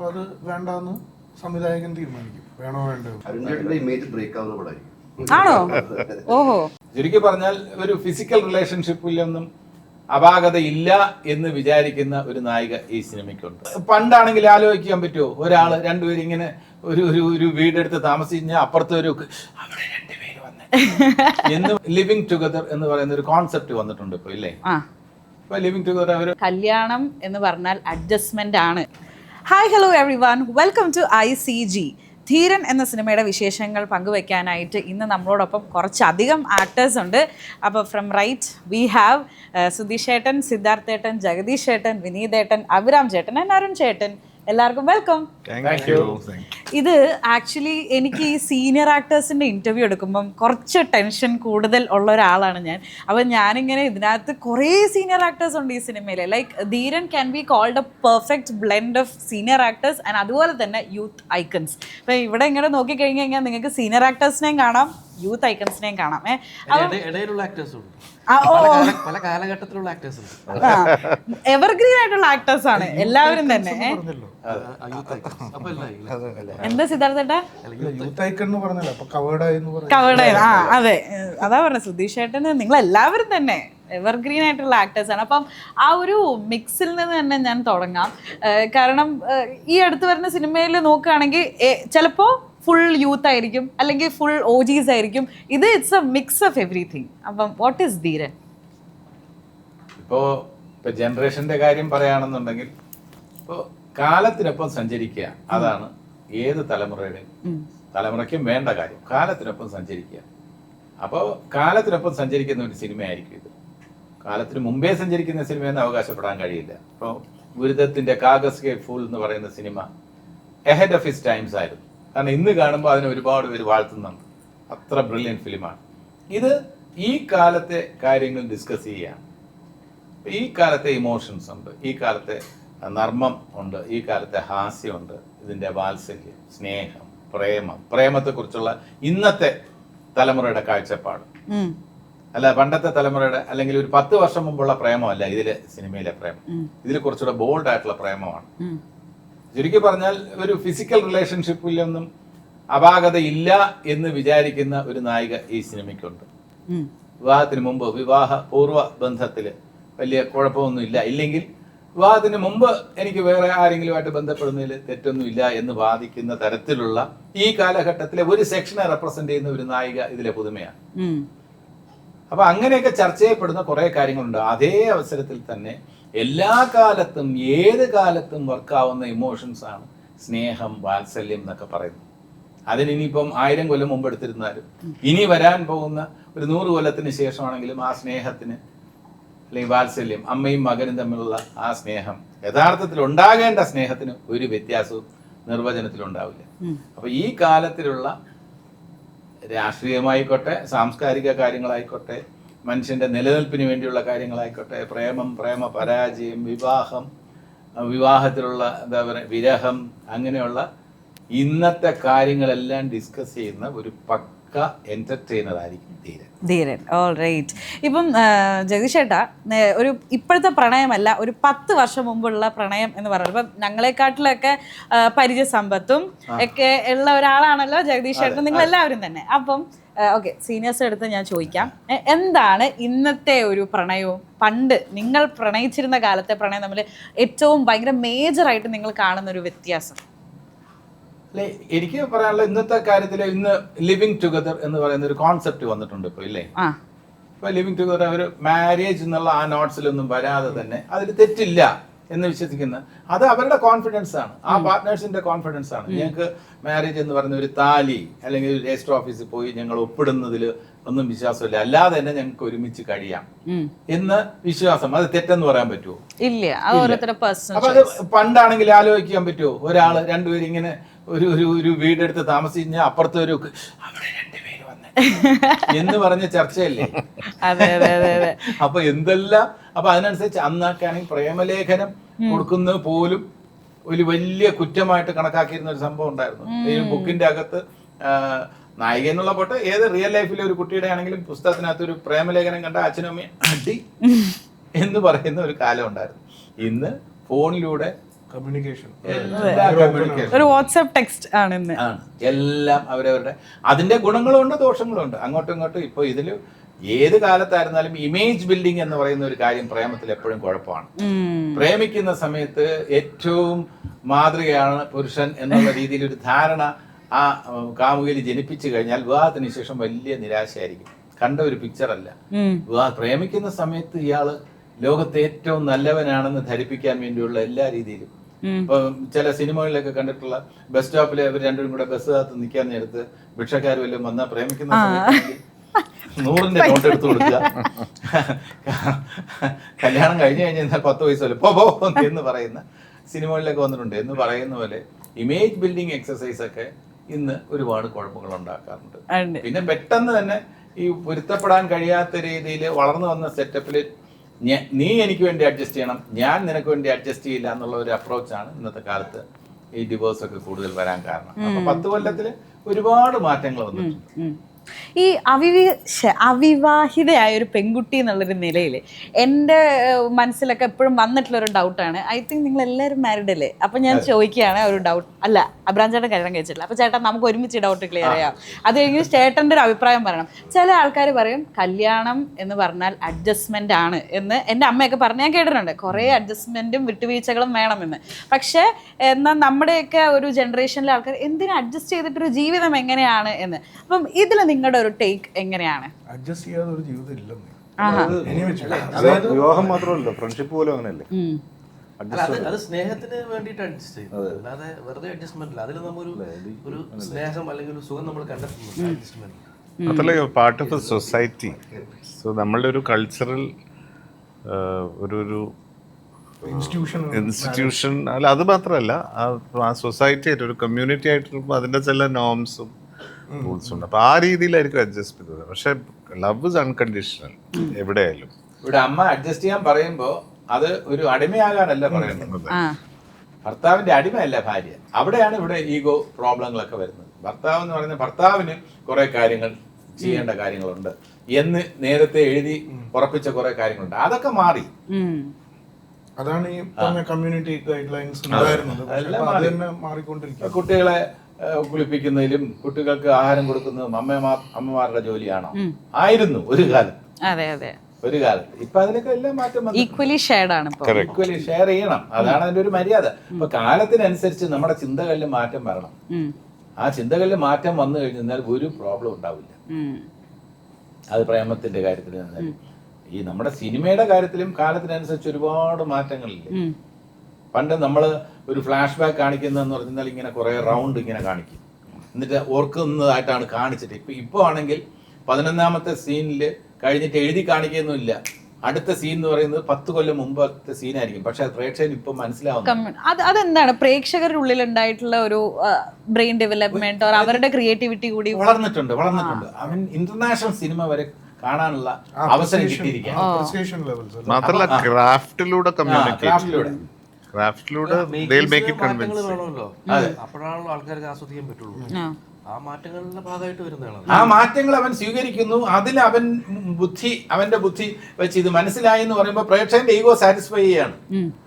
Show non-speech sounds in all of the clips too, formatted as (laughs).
അപ്പൊ അത് വേണ്ടാന്ന് സംവിധായകൻ തീരുമാനിക്കും. വേണോ വേണ്ടോ അരുൺ ഇമേജ് ബ്രേക്ക് ആവുന്ന പടമായിരിക്കും. ആണോ? ഓഹോ. ചുരുക്കി പറഞ്ഞാൽ ഒരു ഫിസിക്കൽ റിലേഷൻഷിപ്പിലൊന്നും അപാകത ഇല്ല എന്ന് വിചാരിക്കുന്ന ഒരു നായിക ഈ സിനിമയ്ക്കുണ്ട്. പണ്ടാണെങ്കിൽ ആലോചിക്കാൻ പറ്റുമോ? ഒരാൾ രണ്ടുപേരും ഇങ്ങനെ ഒരു ഒരു ഒരു വീടെടുത്ത് താമസിച്ച് അപ്പുറത്തെ ഒരു അവിടെ രണ്ടുപേര് വന്നേ. എന്ന് ലിവിങ് ടുഗദർ എന്ന് പറയുന്ന ഒരു കോൺസെപ്റ്റ് വന്നിട്ടുണ്ട് ഇപ്പൊ ഇല്ലേ? ഇപ്പൊ ലിവിങ് ടുഗദർ അവർ കല്യാണം എന്ന് പറഞ്ഞാൽ അഡ്ജസ്റ്റ്മെന്റ് ആണ്. Hi hello everyone welcome to I C G Dheeran എന്ന സിനിമയുടെ വിശേഷങ്ങൾ പങ്കുവെക്കാനായിട്ട് ഇന്ന് നമ്മളോടൊപ്പം കുറച്ചധികം ആക്ടേഴ്സ് ഉണ്ട്. അപ്പോൾ from right we have Sudheesh സിദ്ധാർത്ഥേട്ടൻ Jagadish ചേട്ടൻ വിനീത് ചേട്ടൻ അഭിരാം ചേട്ടൻ ആൻഡ് അരുൺ ചേട്ടൻ. എല്ലാവർക്കും വെൽക്കം താങ്ക് യു ഇത് ആക്ച്വലി എനിക്ക് ഈ സീനിയർ ആക്ടേഴ്സിന്റെ ഇന്റർവ്യൂ എടുക്കുമ്പം കുറച്ച് ടെൻഷൻ കൂടുതൽ ഉള്ള ഒരാളാണ് ഞാൻ. അപ്പം ഞാനിങ്ങനെ ഇതിനകത്ത് കുറേ സീനിയർ ആക്ടേഴ്സ് ഉണ്ട് ഈ സിനിമയിൽ like Dheeran can be called a perfect blend of senior actors and അതുപോലെ തന്നെ യൂത്ത് ഐക്കൺസ് അപ്പം ഇവിടെ ഇങ്ങനെ നോക്കിക്കഴിഞ്ഞ് കഴിഞ്ഞാൽ നിങ്ങൾക്ക് സീനിയർ ആക്ടേഴ്സിനെയും കാണാം യൂത്ത് ഐക്കൺസിനെയും കാണാം ഏഹ് ഇടയിലുള്ള ആക്ടേഴ്സ് പല പല കാലഘട്ടത്തിലുള്ള ആക്ടേഴ്സ് എവർഗ്രീൻ ആയിട്ടുള്ള ആക്ടേഴ്സ് ആണ് എല്ലാവരും തന്നെ? എന്താ സിദ്ധാർത്ഥേട്ടാ യൂത്ത് ഐക്കൺ എന്ന് പറഞ്ഞല്ലോ അപ്പൊ കവേർഡായി എന്ന് പറഞ്ഞു കവേർഡ് ആ അതെ അതാ. പറഞ്ഞ സുധീഷ് ഏട്ടന് നിങ്ങൾ എല്ലാവരും തന്നെ എവർഗ്രീൻ ആയിട്ടുള്ള ആക്ടേഴ്സാണ് ആണ്. അപ്പം ആ ഒരു മിക്സിൽ നിന്ന് തന്നെ ഞാൻ തുടങ്ങാം. കാരണം ഈ അടുത്ത് വരുന്ന സിനിമയിൽ നോക്കുകയാണെങ്കിൽ ചിലപ്പോൾ ഫുൾ യൂത്ത് ആയിരിക്കും അല്ലെങ്കിൽ ഫുൾ ഓജീസ് ആയിരിക്കും. ഇത് it's a mix of everything അപ്പം വാട്ട് ഈസ് ധീരൻ? ഇപ്പോ ഇപ്പൊ ജനറേഷന്റെ കാര്യം പറയുകയാണെന്നുണ്ടെങ്കിൽ ഇപ്പോ കാലത്തിനൊപ്പം സഞ്ചരിക്കുക അതാണ് ഏത് തലമുറയുടെ തലമുറയ്ക്കും വേണ്ട കാര്യം. കാലത്തിനൊപ്പം സഞ്ചരിക്കുക. അപ്പോൾ കാലത്തിനൊപ്പം സഞ്ചരിക്കുന്ന ഒരു സിനിമയായിരിക്കും ഇത്. കാലത്തിന് മുമ്പേ സഞ്ചരിക്കുന്ന സിനിമയെന്ന് അവകാശപ്പെടാൻ കഴിയില്ല. ഇപ്പോൾ ഗുരുദത്തിന്റെ കാഗസ് കെ ഫുൾ എന്ന് പറയുന്ന സിനിമ എഹെഡ് ഓഫ് ഹിസ് ടൈംസ് ആയിരുന്നു. കാരണം ഇന്ന് കാണുമ്പോൾ അതിനെ ഒരുപാട് പേര് വാഴ്ത്തുന്നുണ്ട്. അത്ര ബ്രില്യൻ ഫിലിമാണ് ഇത് ഈ കാലത്തെ കാര്യങ്ങൾ ഡിസ്കസ് ചെയ്യുകയാണ്. ഈ കാലത്തെ ഇമോഷൻസ് ഉണ്ട് ഈ കാലത്തെ നർമ്മം ഉണ്ട് ഈ കാലത്തെ ഹാസ്യമുണ്ട് ഇതിന്റെ വാത്സല്യം സ്നേഹം പ്രേമം പ്രേമത്തെക്കുറിച്ചുള്ള ഇന്നത്തെ തലമുറയുടെ കാഴ്ചപ്പാട്. അല്ല പണ്ടത്തെ തലമുറയുടെ അല്ലെങ്കിൽ ഒരു പത്ത് വർഷം മുമ്പുള്ള പ്രേമമല്ല ഇതിലെ സിനിമയിലെ പ്രേമം. ഇതിൽ കുറച്ചുകൂടെ ബോൾഡ് ആയിട്ടുള്ള പ്രേമമാണ്. ചുരുക്കി പറഞ്ഞാൽ ഒരു ഫിസിക്കൽ റിലേഷൻഷിപ്പിലൊന്നും അപാകതയില്ല എന്ന് വിചാരിക്കുന്ന ഒരു നായിക ഈ സിനിമയ്ക്കുണ്ട്. വിവാഹത്തിന് മുമ്പ് വിവാഹ പൂർവ ബന്ധത്തിൽ വലിയ കുഴപ്പമൊന്നുമില്ല. ഇല്ലെങ്കിൽ വിവാഹത്തിന് മുമ്പ് എനിക്ക് വേറെ ആരെങ്കിലുമായിട്ട് ബന്ധപ്പെടുന്നതിൽ തെറ്റൊന്നുമില്ല എന്ന് വാദിക്കുന്ന തരത്തിലുള്ള ഈ കാലഘട്ടത്തിലെ ഒരു സെക്ഷനെ റെപ്രസെന്റ് ചെയ്യുന്ന ഒരു നായിക ഇതിലെ പുതുമയാണ്. അപ്പൊ അങ്ങനെയൊക്കെ ചർച്ച ചെയ്യപ്പെടുന്ന കുറെ കാര്യങ്ങളുണ്ട്. അതേ അവസരത്തിൽ തന്നെ എല്ലാ കാലത്തും ഏത് കാലത്തും വർക്കാവുന്ന ഇമോഷൻസ് ആണ് സ്നേഹം വാത്സല്യം എന്നൊക്കെ പറയുന്നത്. അതിനിപ്പം ആയിരം കൊല്ലം മുമ്പ് എടുത്തിരുന്നാലും ഇനി വരാൻ പോകുന്ന ഒരു നൂറ് കൊല്ലത്തിന് ശേഷമാണെങ്കിലും ആ സ്നേഹത്തിന് അല്ലെങ്കിൽ വാത്സല്യം അമ്മയും മകനും തമ്മിലുള്ള ആ സ്നേഹം യഥാർത്ഥത്തിൽ ഉണ്ടാകേണ്ട സ്നേഹത്തിന് ഒരു വ്യത്യാസവും നിർവചനത്തിൽ ഉണ്ടാവില്ല അപ്പൊ ഈ കാലത്തിലുള്ള രാഷ്ട്രീയമായിക്കോട്ടെ സാംസ്കാരിക കാര്യങ്ങളായിക്കോട്ടെ മനുഷ്യന്റെ നിലനിൽപ്പിന് വേണ്ടിയുള്ള കാര്യങ്ങളായിക്കോട്ടെ. പ്രേമം പ്രേമ പരാജയം വിവാഹം വിവാഹത്തിലുള്ള എന്താ പറയുക വിരഹം അങ്ങനെയുള്ള ഇന്നത്തെ കാര്യങ്ങളെല്ലാം ഡിസ്കസ് ചെയ്യുന്ന ഒരു പക്ക എന്റർടൈനർ ആയിരിക്കും ധീരൻ. ധീരൻ. ഓൾ റൈറ്റ് ഇപ്പം ജഗദീഷ് ചേട്ടാ ഒരു ഇപ്പോഴത്തെ പ്രണയമല്ല ഒരു പത്ത് വർഷം മുമ്പുള്ള പ്രണയം എന്ന് പറയുന്നത്. ഇപ്പം ഞങ്ങളെക്കാട്ടിലൊക്കെ പരിചയസമ്പത്തും പരിചയ സമ്പത്തും ഒക്കെ ഉള്ള ഒരാളാണല്ലോ ജഗദീഷ് ചേട്ടൻ നിങ്ങൾ എല്ലാവരും തന്നെ. അപ്പം ഓക്കെ സീനിയേഴ്സ് അടുത്ത് ഞാൻ ചോദിക്കാം. എന്താണ് ഇന്നത്തെ ഒരു പ്രണയവും? പണ്ട് നിങ്ങൾ പ്രണയിച്ചിരുന്ന കാലത്തെ പ്രണയം തമ്മിൽ ഏറ്റവും ഭയങ്കര മേജറായിട്ട് നിങ്ങൾ കാണുന്ന ഒരു വ്യത്യാസം? അല്ലെ എനിക്ക് പറയാനുള്ള ഇന്നത്തെ കാര്യത്തിൽ ഇന്ന് ലിവിങ് ടുഗദർ എന്ന് പറയുന്ന ഒരു കോൺസെപ്റ്റ് വന്നിട്ടുണ്ട് ഇപ്പൊ ഇല്ലേ? ഇപ്പൊ ലിവിങ് ടുഗദർ ഒരു മാരേജ് എന്നുള്ള ആ നോട്ട്സിലൊന്നും വരാതെ തന്നെ അതിൽ തെറ്റില്ല എന്ന് വിശ്വസിക്കുന്ന അത് അവരുടെ കോൺഫിഡൻസ് ആണ്. ആ പാർട്ട്നേഴ്സിന്റെ കോൺഫിഡൻസ് ആണ്. ഞങ്ങൾക്ക് മാരേജ് എന്ന് പറയുന്ന ഒരു താലി അല്ലെങ്കിൽ ഒരു രജിസ്റ്റർ ഓഫീസിൽ പോയി ഞങ്ങൾ ഒപ്പിടുന്നതിൽ ഒന്നും വിശ്വാസമില്ല. അല്ലാതെ തന്നെ ഞങ്ങൾക്ക് ഒരുമിച്ച് കഴിയാം. എന്ന് വിശ്വാസം. അത് തെറ്റെന്ന് പറയാൻ പറ്റുമോ ഇല്ല. അപ്പൊ അത് പണ്ടാണെങ്കിൽ ആലോചിക്കാൻ പറ്റുമോ ഒരാൾ രണ്ടുപേരും ഇങ്ങനെ ഒരു ഒരു ഒരു വീടെടുത്ത് താമസിച്ച് അപ്പുറത്തെ ഒരു അവിടെ രണ്ടുപേര് വന്നേ. എന്ന് പറഞ്ഞ ചർച്ചയല്ലേ? അതെ അതെ അതെ അതെ. അപ്പൊ എന്തെല്ലാം അപ്പൊ അതിനനുസരിച്ച് അന്നൊക്കെയാണെങ്കിൽ പ്രേമലേഖനം കൊടുക്കുന്നത് പോലും ഒരു വലിയ കുറ്റമായിട്ട് കണക്കാക്കിയിരുന്ന ഒരു സംഭവം ഉണ്ടായിരുന്നു. ഈ ബുക്കിന്റെ അകത്ത് നായിക എന്നുള്ള പോട്ടെ ഏത് റിയൽ ലൈഫിലെ ഒരു കുട്ടിയുടെ ആണെങ്കിലും പുസ്തകത്തിനകത്ത് ഒരു പ്രേമലേഖനം കണ്ട അച്ഛനും അമ്മയും അടി എന്ന് പറയുന്ന ഒരു കാലം ഉണ്ടായിരുന്നു. ഇന്ന് ഫോണിലൂടെ കമ്മ്യൂണിക്കേഷൻ ഒരു വാട്സ്ആപ്പ് ടെക്സ്റ്റ് ആണ് ഇന്ന്. ആണ്. എല്ലാം അവരവരുടെ അതിന്റെ ഗുണങ്ങളുണ്ട് ദോഷങ്ങളുണ്ട്. അങ്ങോട്ടും ഇങ്ങോട്ടും ഇപ്പോൾ ഇതിൽ ഏത് കാലത്തായിരുന്നാലും ഇമേജ് ബിൽഡിംഗ് എന്ന് പറയുന്ന ഒരു കാര്യം പ്രേമത്തിൽ എപ്പോഴും കുഴപ്പമാണ്. പ്രേമിക്കുന്ന സമയത്ത് ഏറ്റവും മാതൃകയാണ് പുരുഷൻ എന്നുള്ള രീതിയിൽ ഒരു ധാരണ ആ കാമുകയിൽ കാമുകിൽ ജനിപ്പിച്ചു കഴിഞ്ഞാൽ വിവാഹത്തിന് ശേഷം വലിയ നിരാശയായിരിക്കും. കണ്ട ഒരു പിക്ചർ അല്ല. വിവാഹ പ്രേമിക്കുന്ന സമയത്ത് ഇയാൾ ലോകത്തെ ഏറ്റവും നല്ലവനാണെന്ന് ധരിപ്പിക്കാൻ വേണ്ടിയുള്ള എല്ലാ രീതിയിലും ഇപ്പൊ ചില സിനിമകളിലൊക്കെ കണ്ടിട്ടുള്ള ബസ് സ്റ്റോപ്പിൽ അവർ രണ്ടുപേരും കൂടെ ബസ് കാത്ത് നിൽക്കാൻ നേരത്ത് ഭിക്ഷക്കാർ വല്ലതും വന്നാൽ പ്രേമിക്കുന്ന നൂറിന്റെ നോട്ട് എടുത്തു കൊടുക്കുക. കല്യാണം കഴിഞ്ഞു കഴിഞ്ഞാൽ പത്ത് വയസ്സ് പോലെ പോ പോ എന്ന് പറയുന്ന സിനിമകളിലൊക്കെ വന്നിട്ടുണ്ട്. എന്ന് പറയുന്ന പോലെ ഇമേജ് ബിൽഡിംഗ് എക്സസൈസ് ഒക്കെ ഇന്ന് ഒരുപാട് കുഴപ്പങ്ങൾ ഉണ്ടാക്കാറുണ്ട്. പിന്നെ പെട്ടെന്ന് തന്നെ ഈ പൊരുത്തപ്പെടാൻ കഴിയാത്ത രീതിയിൽ വളർന്നു വന്ന സെറ്റപ്പിൽ നീ എനിക്ക് വേണ്ടി അഡ്ജസ്റ്റ് ചെയ്യണം ഞാൻ നിനക്ക് വേണ്ടി അഡ്ജസ്റ്റ് ചെയ്യില്ല എന്നുള്ള ഒരു അപ്രോച്ചാണ് ഇന്നത്തെ കാലത്ത് ഈ ഡിവോഴ്സ് ഒക്കെ കൂടുതൽ വരാൻ കാരണം. അപ്പൊ പത്ത് കൊല്ലത്തിൽ ഒരുപാട് മാറ്റങ്ങൾ വന്നിട്ടുണ്ട്. ഈ അവിവി അവിവാഹിതയായ ഒരു പെൺകുട്ടി എന്നുള്ളൊരു നിലയിൽ എന്റെ മനസ്സിലൊക്കെ എപ്പോഴും വന്നിട്ടുള്ള ഒരു ഡൗട്ടാണ്. ഐ തിങ്ക് നിങ്ങൾ എല്ലാവരും മാരിഡ് അല്ലേ? അപ്പൊ ഞാൻ ചോദിക്കുകയാണ് ഒരു ഡൗട്ട്. അല്ല അബ്രാം ചേട്ടൻ കല്യാണം കഴിച്ചിട്ടില്ല. അപ്പൊ ചേട്ടാ നമുക്ക് ഒരുമിച്ച് ഡൗട്ട് ക്ലിയർ ചെയ്യാം. അത് കഴിഞ്ഞ് ചേട്ടന്റെ ഒരു അഭിപ്രായം പറയണം. ചില ആൾക്കാർ പറയും കല്യാണം എന്ന് പറഞ്ഞാൽ അഡ്ജസ്റ്റ്മെന്റ് ആണ് എന്ന് എന്റെ അമ്മയൊക്കെ പറഞ്ഞ് ഞാൻ കേട്ടിട്ടുണ്ട്. കുറേ അഡ്ജസ്റ്റ്മെന്റും വിട്ടുവീഴ്ചകളും വേണമെന്ന്. പക്ഷേ എന്നാൽ നമ്മുടെയൊക്കെ ഒരു ജനറേഷനിലെ ആൾക്കാർ എന്തിനും അഡ്ജസ്റ്റ് ചെയ്തിട്ടൊരു ജീവിതം എങ്ങനെയാണ് എന്ന്. അപ്പം ഇതിൽ നിങ്ങളുടെ ഒരു ടേക്ക് എങ്ങനെയാണ്? അഡ്ജസ്റ്റ് ചെയ്യാതെ ഒരു ജീവിതം ഇല്ലെന്ന്. ആഹാ. ഇനി വെച്ചു അതായത് വിവാഹം മാത്രമല്ല ഫ്രണ്ട്ഷിപ്പ് പോലും അങ്ങനെയല്ലേ? ഉം. അല്ല, അത് അത് സ്നേഹത്തിന് വേണ്ടിയിട്ട് അഡ്ജസ്റ്റ് ചെയ്യുന്നത് അല്ലാതെ വെറുതെ അഡ്ജസ്റ്റ്മെന്റ് അല്ല അതിൽ നമ്മൊരു ഒരു സ്നേഹം അല്ലെങ്കിൽ ഒരു സുഖം നമ്മൾ കണ്ടെത്തുന്നുണ്ട്. അഡ്ജസ്റ്റ്മെന്റ് മാത്രമല്ല part of a society so നമ്മളുടെ ഒരു കൾച്ചറൽ ഒരു ഒരു ഇൻസ്റ്റിറ്റ്യൂഷൻ ഇൻസ്റ്റിറ്റ്യൂഷൻ അല്ല അത് മാത്രമല്ല ആ- ആ സൊസൈറ്റി ആയിട്ട് ഒരു കമ്മ്യൂണിറ്റി ആയിട്ട് അതിന്റെ ചില നോംസും റൂൾസും ഉണ്ട് അപ്പൊ ആ രീതിയിലായിരിക്കും അഡ്ജസ്റ്റ് ചെയ്തത്. പക്ഷെ ലവ് ഇസ് അൺകണ്ടീഷണൽ എവിടെയായാലും. ഇവിടെ അമ്മ അഡ്ജസ്റ്റ് ചെയ്യാൻ പറയുമ്പോ അത് ഒരു അടിമയാകാനല്ല പറയുന്നത്. ഭർത്താവിന്റെ അടിമയല്ല ഭാര്യ. അവിടെയാണ് ഇവിടെ ഈഗോ പ്രോബ്ലങ്ങളൊക്കെ വരുന്നത്. ഭർത്താവ് എന്ന് പറയുന്ന ഭർത്താവിന് കുറെ കാര്യങ്ങൾ ചെയ്യേണ്ട കാര്യങ്ങളുണ്ട്. എന്ന് നേരത്തെ എഴുതി ഉറപ്പിച്ച കുറെ കാര്യങ്ങളുണ്ട്. അതൊക്കെ മാറി. അതാണ് ഈ പറഞ്ഞ കമ്മ്യൂണിറ്റി ഗൈഡ് ലൈൻസ് ഉണ്ടായിരുന്നത്. കുട്ടികളെ കുളിപ്പിക്കുന്നതിലും കുട്ടികൾക്ക് ആഹാരം കൊടുക്കുന്നതും അമ്മമാർ അമ്മമാരുടെ ജോലിയാണോ? ആയിരുന്നു ഒരു കാലം അതെ അതെ. ഒരു കാലത്ത്. ഇപ്പൊ അതിനൊക്കെ എല്ലാം മാറ്റം വന്നു ഈക്വലി ഷെയർഡ് ആണ് ഇപ്പോൾ ഈക്വലി ഷെയർ ചെയ്യണം. അതാണ് അതിന്റെ ഒരു മര്യാദ. ഇപ്പൊ കാലത്തിനനുസരിച്ച് നമ്മുടെ ചിന്തകളിൽ മാറ്റം വരണം. ആ ചിന്തകളിൽ മാറ്റം വന്നു കഴിഞ്ഞാൽ ഒരു പ്രോബ്ലം ഉണ്ടാവില്ല. അത് പ്രേമത്തിന്റെ കാര്യത്തിൽ ഈ നമ്മുടെ സിനിമയുടെ കാര്യത്തിലും കാലത്തിനനുസരിച്ച് ഒരുപാട് മാറ്റങ്ങളില്ലേ. പണ്ട് നമ്മൾ ഒരു ഫ്ലാഷ് ബാക്ക് കാണിക്കുന്നതെന്ന് പറഞ്ഞാൽ ഇങ്ങനെ കുറേ റൗണ്ട് ഇങ്ങനെ കാണിക്കും. എന്നിട്ട് ഓർക്കുന്നതായിട്ടാണ് കാണിച്ചിട്ട്. ഇപ്പൊ ഇപ്പൊ ആണെങ്കിൽ പതിനൊന്നാമത്തെ സീനിൽ കഴിഞ്ഞിട്ട് എഴുതി കാണിക്കുകയൊന്നുമില്ല. അടുത്ത സീൻ എന്ന് പറയുന്നത് പത്ത് കൊല്ലം മുമ്പത്തെ സീനായിരിക്കും പക്ഷെ അത് പ്രേക്ഷകന് ഇപ്പൊ മനസ്സിലാവുന്നു അത് അതെന്താണ്? പ്രേക്ഷകരുടെ ഉള്ളിൽ ഉണ്ടായിട്ടുള്ള ഒരു ബ്രെയിൻ ഡെവലപ്മെന്റ് ഓർ അവരുടെ ക്രിയേറ്റിവിറ്റി കൂടി വളർന്നിട്ടുണ്ട് വളർന്നിട്ടുണ്ട്. അവൻ ഇന്റർനാഷണൽ സിനിമ വരെ കാണാനുള്ള അവസരം കിട്ടിയിരിക്കും മാത്രമല്ല ക്രാഫ്റ്റിലൂടെ കമ്മ്യൂണിക്കേറ്റ് ക്രാഫ്റ്റിലൂടെ അപ്പോഴാണല്ലോ ആൾക്കാർക്ക് ആസ്വദിക്കാൻ പറ്റുള്ളൂ. ആ. ആ മാറ്റങ്ങളുടെ ഭാഗമായിട്ട് വരുന്നതാണ്. ആ മാറ്റങ്ങൾ അവൻ സ്വീകരിക്കുന്നു. അതിൽ അവൻ ബുദ്ധി അവന്റെ ബുദ്ധി വെച്ച് ഇത് മനസ്സിലായി എന്ന് പറയുമ്പോൾ പ്രേക്ഷകന്റെ ഈഗോ സാറ്റിസ്ഫൈ ചെയ്യാണ്.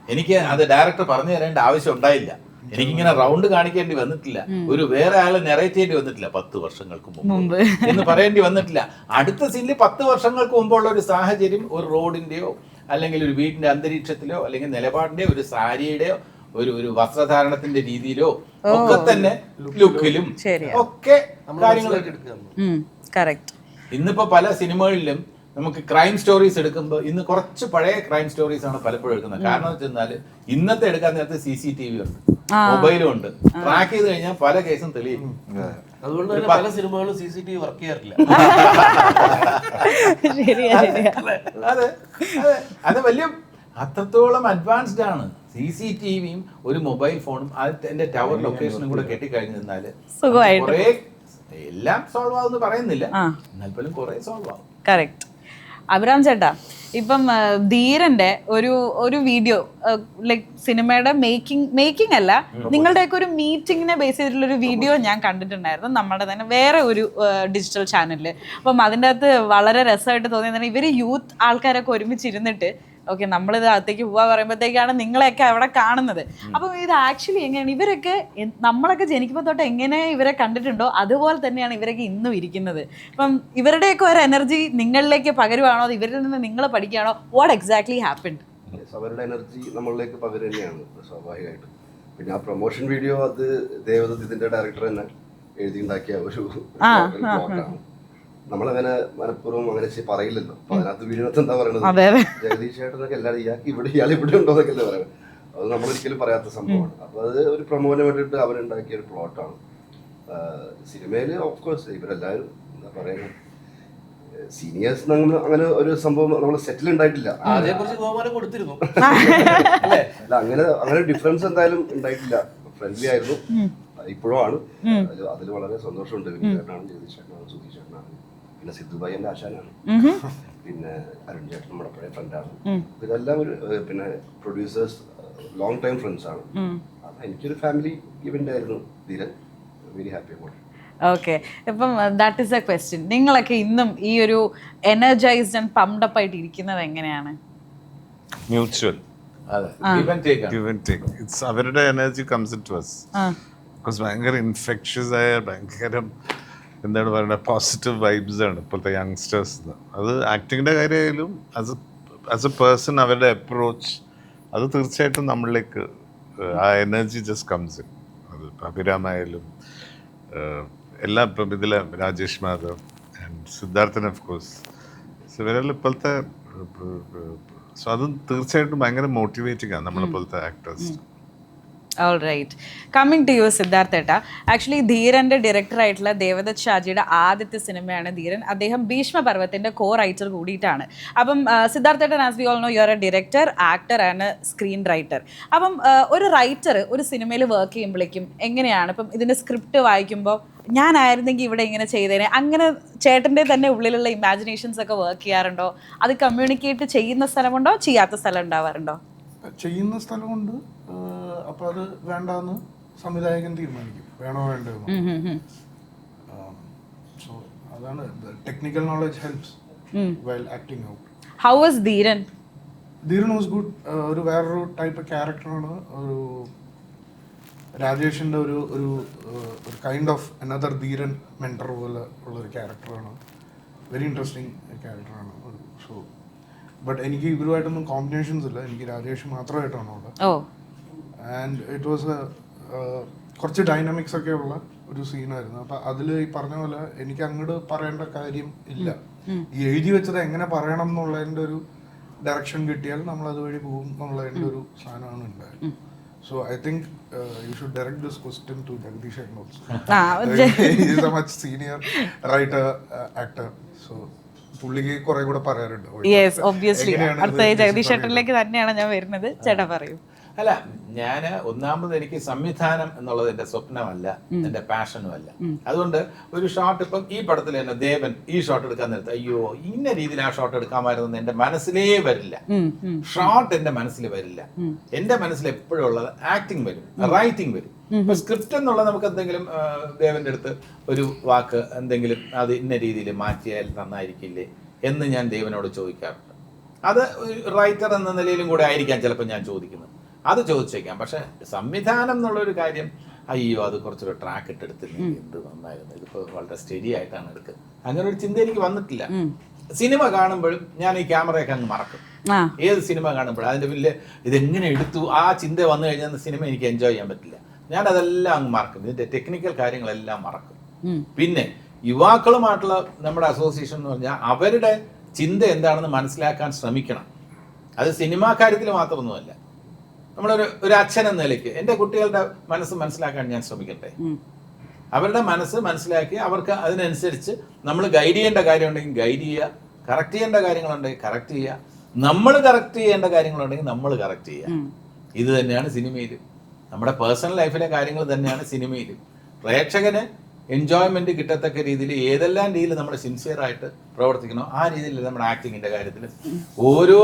എനിക്ക് അത് ഡയറക്ടർ പറഞ്ഞു തരേണ്ട ആവശ്യം ഉണ്ടായില്ല. എനിക്കിങ്ങനെ റൗണ്ട് കാണിക്കേണ്ടി വന്നിട്ടില്ല. ഒരു വേറെ ആളെ നെറേറ്റ് ചെയ്യേണ്ടി വന്നിട്ടില്ല പത്ത് വർഷങ്ങൾക്ക് മുമ്പ്. എന്ന് പറയേണ്ടി വന്നിട്ടില്ല. അടുത്ത സീനിൽ പത്ത് വർഷങ്ങൾക്ക് മുമ്പുള്ള ഒരു സാഹചര്യം ഒരു റോഡിന്റെയോ അല്ലെങ്കിൽ ഒരു വീടിന്റെ അന്തരീക്ഷത്തിലോ അല്ലെങ്കിൽ നിലപാടിന്റെ ഒരു സാരിയുടെയോ ഒരു ഒരു വസ്ത്രധാരണത്തിന്റെ രീതിയിലോ ഒക്കെ തന്നെ ലുക്കിലും ഒക്കെ കാര്യങ്ങളൊക്കെ ഇന്നിപ്പോ പല സിനിമകളിലും നമുക്ക് ക്രൈം സ്റ്റോറീസ് എടുക്കുമ്പോൾ ഇന്ന് കുറച്ച് പഴയ ക്രൈം സ്റ്റോറീസ് ആണ് പലപ്പോഴും എടുക്കുന്നത്. കാരണം എന്ന് വെച്ചാൽ ഇന്നത്തെ എടുക്കാൻ നേരത്തെ സി സി ടി വി ഉണ്ട്. മൊബൈലും ഉണ്ട്. ട്രാക്ക് ചെയ്ത് കഴിഞ്ഞാൽ പല കേസും തെളിയും. അതുകൊണ്ട് തന്നെ പല സിനിമകളും C C T V work ചെയ്യാറില്ല. (laughs) അതെ വലിയ അത്രത്തോളം അഡ്വാൻസ്ഡ് ആണ്. സി സി ടി വിയും ഒരു മൊബൈൽ ഫോണും അതിന്റെ ടവർ ലൊക്കേഷനും കൂടെ കെട്ടിക്കഴിഞ്ഞു നിന്നാൽ. കുറേ എല്ലാം സോൾവ് ആവുമെന്ന് പറയുന്നില്ല. എന്നാൽ പോലും കുറെ സോൾവ് ആവും. കറക്റ്റ് അഭിരാം ചേട്ടാ ഇപ്പം ധീരന്റെ ഒരു ഒരു വീഡിയോ ലൈക് സിനിമയുടെ മേക്കിംഗ് മേക്കിംഗ് അല്ല നിങ്ങളുടെയൊക്കെ ഒരു മീറ്റിങ്ങിനെ ബേസ് ചെയ്തിട്ടുള്ള ഒരു വീഡിയോ ഞാൻ കണ്ടിട്ടുണ്ടായിരുന്നു. നമ്മുടെ തന്നെ വേറെ ഒരു ഡിജിറ്റൽ ചാനലിൽ അപ്പം അതിന്റെ അകത്ത് വളരെ രസമായിട്ട് തോന്നിയത് ഇവർ യൂത്ത് ആൾക്കാരൊക്കെ ഒരുമിച്ചിരുന്നിട്ട് ഓക്കെ നമ്മളിത് അകത്തേക്ക് പോവാ പറയുമ്പോഴത്തേക്കാണ് നിങ്ങളെയൊക്കെ അവിടെ കാണുന്നത്. അപ്പം ഇത് ആക്ച്വലി എങ്ങനെയാണ്? ഇവരൊക്കെ നമ്മളൊക്കെ ജനിക്കുമ്പോൾ തൊട്ട് എങ്ങനെ ഇവരെ കണ്ടിട്ടുണ്ടോ അതുപോലെ തന്നെയാണ് ഇവരൊക്കെ ഇന്നും ഇരിക്കുന്നത്. അപ്പം ഇവരുടെയൊക്കെ ഒരു എനർജി നിങ്ങളിലേക്ക് പകരുവാണോ അത് ഇവരിൽ നിന്ന് നിങ്ങൾ പഠിക്കുകയാണോ? വാട്ട് എക്സാക്ട്ലി ഹാപ്പൻഡ് Yes, അവരുടെ എനർജി നമ്മളിലേക്ക് പകരം തന്നെയാണ് സ്വാഭാവികമായിട്ടും. പിന്നെ ആ പ്രൊമോഷൻ വീഡിയോ അത് ദേവദത്ത് ഇതിന്റെ ഡയറക്ടർ തന്നെ എഴുതിയുണ്ടാക്കിയ ഒരു ബ്ലോഗാണ് നമ്മളങ്ങനെ മനഃപൂർവം അങ്ങനെ പറയില്ലല്ലോ. അപ്പൊ അതിനകത്ത് വീഡിയോത്ത് എന്താ പറയുന്നത്? ജഗദീഷ് ചേട്ടനൊക്കെ എല്ലാവരും ഇയാൾക്ക് ഇവിടെ ഇയാൾ ഇവിടെ ഉണ്ടോ എന്നൊക്കെ അല്ലേ പറയുന്നത്. അത് നമ്മൾ ഒരിക്കലും പറയാത്ത സംഭവമാണ്. അപ്പൊ അത് ഒരു പ്രമോദനം വേണ്ടിയിട്ട് അവരുണ്ടാക്കിയ ഒരു പ്ലോട്ടാണ്. സിനിമയിൽ ഓഫ് കോഴ്സ് ഇവരെല്ലാവരും എന്താ പറയുന്നത് സീനിയേഴ്സ് അങ്ങനെ ഒരു സംഭവം നമ്മൾ സെറ്റിൽ ഉണ്ടായിട്ടില്ല. (laughs) അല്ല? അങ്ങനെ അങ്ങനെ ഡിഫറൻസ് എന്തായാലും ഉണ്ടായിട്ടില്ല. ഫ്രണ്ട്ലി ആയിരുന്നു. ഇപ്പോഴും ആണ്. അതിൽ വളരെ സന്തോഷമുണ്ട്. വിനീതേട്ടനാണ് ജഗദീഷ് ചേട്ടനാണ് സുധീഷ് പിന്നെ സിദ്ധുബായി എന്റെ ആശാനാണ്. പിന്നെ അരുൺ ചേട്ടൻ നമ്മുടെ പഴയ ഫ്രണ്ടാണ്. ഇതെല്ലാം ഒരു പിന്നെ പ്രൊഡ്യൂസേഴ്സ് ലോങ് ടൈം ഫ്രണ്ട്സ് ആണ്. അപ്പൊ എനിക്കൊരു ഫാമിലി ഇവന്റ് ആയിരുന്നു Dheeran very happy about okay ഇപ്പം ദാറ്റ് ഇസ് എ ക്വസ്റ്റ്യൻ നിങ്ങളൊക്കെ ഇന്നും ഈ ഒരു എനർജൈസ്ഡ് ആൻഡ് പംഡപ്പ് ആയിട്ട് ഇരിക്കുന്നത് എങ്ങനെയാണ്? മ്യൂച്വൽ അവരുടെ energy comes into us ഭയങ്കര ഇൻഫെക്ഷ്യസ് ആയ ഭയങ്കര എന്താണ് പറയുന്നത് പോസിറ്റീവ് വൈബ്സ് ആണ് ഇപ്പോഴത്തെ യങ്സ്റ്റേഴ്സ് അത് ആക്ടിങ്ങിന്റെ കാര്യമായാലും as a as a person അവരുടെ അപ്രോച്ച് അത് തീർച്ചയായിട്ടും നമ്മളിലേക്ക് ആ എനർജി ജസ്റ്റ് കംസ് ഇൻ അത് അഭിരാമായാലും എല്ലാം ഇപ്പം ഇതിലെ Rajesh Madhav and Siddharthan of course ഇവരെല്ലാം ഇപ്പോഴത്തെ സോ അത് തീർച്ചയായിട്ടും ഭയങ്കര മോട്ടിവേറ്റിംഗ് ആണ് നമ്മളെപ്പോലത്തെ actors all right coming to you സിദ്ധാർത്ഥേട്ട actually ധീരന്റെ ഡയറക്ടറായിട്ടുള്ള ദേവദത്ത് ഷാജിയുടെ ആദ്യത്തെ സിനിമയാണ് ധീരൻ. അദ്ദേഹം ഭീഷ്മ പർവത്തിന്റെ കോ റൈറ്റർ കൂടിയിട്ടാണ്. അപ്പം സിദ്ധാർത്ഥേട്ടൻ as we all know you are a director actor and screen writer അപ്പം ഒരു റൈറ്റർ ഒരു സിനിമയിൽ വർക്ക് ചെയ്യുമ്പോഴേക്കും എങ്ങനെയാണ്? ഇപ്പം ഇതിന്റെ സ്ക്രിപ്റ്റ് വായിക്കുമ്പോൾ ഞാനായിരുന്നെങ്കിൽ ഇവിടെ ഇങ്ങനെ ചെയ്തേനെ. അങ്ങനെ ചേട്ടന്റെ തന്നെ ഉള്ളിലുള്ള ഇമാജിനേഷൻസ് ഒക്കെ വർക്ക് ചെയ്യാറുണ്ടോ? അത് കമ്മ്യൂണിക്കേറ്റ് ചെയ്യുന്ന സ്ഥലമുണ്ടോ? ചെയ്യാത്ത സ്ഥലം ഉണ്ടാവാറുണ്ടോ? ചെയ്യുന്ന സ്ഥലമുണ്ട്. അപ്പോൾ അത് വേണ്ടെന്ന് സംവിധായകൻ തീരുമാനിക്കും. വേണോ വേണ്ടോ സോ അതാണ് technical knowledge helps well acting out how was Dheeran Dheeran was good ഒരു വേറൊരു ടൈപ്പ് ക്യാരക്ടറാണ് ഒരു രാജേഷിന്റെ ഒരു ഒരു ഒരു kind of another Dheeran mentor പോലെ ഉള്ള ഒരു ക്യാരക്ടറാണ് വെരി ഇൻട്രസ്റ്റിംഗ് ക്യാരക്ടറാണ് ഒരു ഷോ ബട്ട് എനിക്ക് ഇവരുമായിട്ടൊന്നും കോമ്പിനേഷൻസ് ഇല്ല. എനിക്ക് രാജേഷ് മാത്രമായിട്ടാണ് അവിടെ ആൻഡ് ഇറ്റ് വാസ് കുറച്ച് ഡൈനാമിക്സ് ഒക്കെ ഉള്ള ഒരു സീനായിരുന്നു അപ്പൊ അതിൽ ഈ പറഞ്ഞ പോലെ എനിക്ക് അങ്ങോട്ട് പറയേണ്ട കാര്യം ഇല്ല. ഈ എഴുതി വെച്ചത് എങ്ങനെ പറയണം എന്നുള്ളതിന്റെ ഒരു ഡയറക്ഷൻ കിട്ടിയാൽ നമ്മൾ അതുവഴി പോകും എന്നുള്ളതിന്റെ ഒരു സാധനമാണ് ഉണ്ടായത്. So I think you should direct this question to Jagadish also much senior writer actor so പുള്ളിക്ക് കുറെ കൂടെ പറയാറുണ്ട്. യെസ് ഒബ്വിയസ്ലി എങ്ങനെയാണ് ഇത് അടുത്ത ജഗദീഷ്? ചേട്ടനിലേക്ക് തന്നെയാണ് ഞാൻ വരുന്നത്. ചേട്ടാ പറയൂ. അല്ല ഞാൻ ഒന്നാമത് എനിക്ക് സംവിധാനം എന്നുള്ളത് എന്റെ സ്വപ്നമല്ല എന്റെ പാഷനും അല്ല അതുകൊണ്ട് ഒരു ഷോട്ട് ഇപ്പം ഈ പടത്തിൽ തന്നെ ദേവൻ ഈ ഷോട്ട് എടുക്കാൻ നേരത്ത് അയ്യോ ഇന്ന രീതിയിൽ ആ ഷോട്ട് എടുക്കാമായിരുന്നു എന്റെ മനസ്സിലേ വരില്ല. ഷോട്ട് എന്റെ മനസ്സിൽ വരില്ല. എന്റെ മനസ്സിൽ എപ്പോഴും ഉള്ളത് ആക്ടിങ് വരും റൈറ്റിംഗ് വരും. ഇപ്പൊ സ്ക്രിപ്റ്റ് എന്നുള്ള നമുക്ക് എന്തെങ്കിലും ദേവന്റെ അടുത്ത് ഒരു വാക്ക് എന്തെങ്കിലും അത് ഇന്ന രീതിയിൽ മാറ്റിയാൽ നന്നായിരിക്കില്ലേ എന്ന് ഞാൻ ദേവനോട് ചോദിക്കാറുണ്ട്. അത് റൈറ്റർ എന്ന നിലയിലും കൂടെ ആയിരിക്കാം ചിലപ്പോൾ ഞാൻ ചോദിക്കുന്നത്. അത് ചോദിച്ചേക്കാം. പക്ഷെ സംവിധാനം എന്നുള്ളൊരു കാര്യം അയ്യോ അത് കുറച്ചൊരു ട്രാക്ക് ഇട്ടെടുത്തില്ലെങ്കിൽ എന്ത് നന്നായിരുന്നു. ഇതിപ്പോൾ വളരെ സ്റ്റഡി ആയിട്ടാണ് എടുക്കുന്നത്. അങ്ങനെ ഒരു ചിന്ത എനിക്ക് വന്നിട്ടില്ല. സിനിമ കാണുമ്പോഴും ഞാൻ ഈ ക്യാമറയൊക്കെ അങ്ങ് മറക്കും. ഏത് സിനിമ കാണുമ്പോഴും. അതിന്റെ വലിയ ഇതെങ്ങനെ എടുത്തു? ആ ചിന്ത വന്നു കഴിഞ്ഞാൽ സിനിമ എനിക്ക് എൻജോയ് ചെയ്യാൻ പറ്റില്ല. ഞാൻ അതെല്ലാം അങ്ങ് മറക്കും. ഇതിന്റെ ടെക്നിക്കൽ കാര്യങ്ങളെല്ലാം മറക്കും. പിന്നെ യുവാക്കളുമായിട്ടുള്ള നമ്മുടെ അസോസിയേഷൻ എന്ന് പറഞ്ഞാൽ അവരുടെ ചിന്ത എന്താണെന്ന് മനസ്സിലാക്കാൻ ശ്രമിക്കണം. അത് സിനിമാ കാര്യത്തിൽ മാത്രമൊന്നുമല്ല. നമ്മളൊരു ഒരു അച്ഛൻ എന്ന നിലയ്ക്ക് എന്റെ കുട്ടികളുടെ മനസ്സ് മനസ്സിലാക്കാൻ ഞാൻ ശ്രമിക്കട്ടെ? അവരുടെ മനസ്സ് മനസ്സിലാക്കി അവർക്ക് അതിനനുസരിച്ച് നമ്മൾ ഗൈഡ് ചെയ്യേണ്ട കാര്യമുണ്ടെങ്കിൽ ഗൈഡ് ചെയ്യുക. കറക്റ്റ് ചെയ്യേണ്ട കാര്യങ്ങളുണ്ടെങ്കിൽ കറക്റ്റ് ചെയ്യുക. നമ്മൾ കറക്റ്റ് ചെയ്യേണ്ട കാര്യങ്ങളുണ്ടെങ്കിൽ നമ്മൾ കറക്റ്റ് ചെയ്യുക. ഇത് തന്നെയാണ് സിനിമയിൽ. നമ്മുടെ പേഴ്സണൽ ലൈഫിലെ കാര്യങ്ങൾ തന്നെയാണ് സിനിമയിൽ. പ്രേക്ഷകന് എൻജോയ്മെന്റ് കിട്ടത്തക്ക രീതിയിൽ ഏതെല്ലാം രീതിയിൽ നമ്മൾ സിൻസിയർ ആയിട്ട് പ്രവർത്തിക്കണോ ആ രീതിയിൽ നമ്മുടെ ആക്ടിങ്ങിന്റെ കാര്യത്തിൽ ഓരോ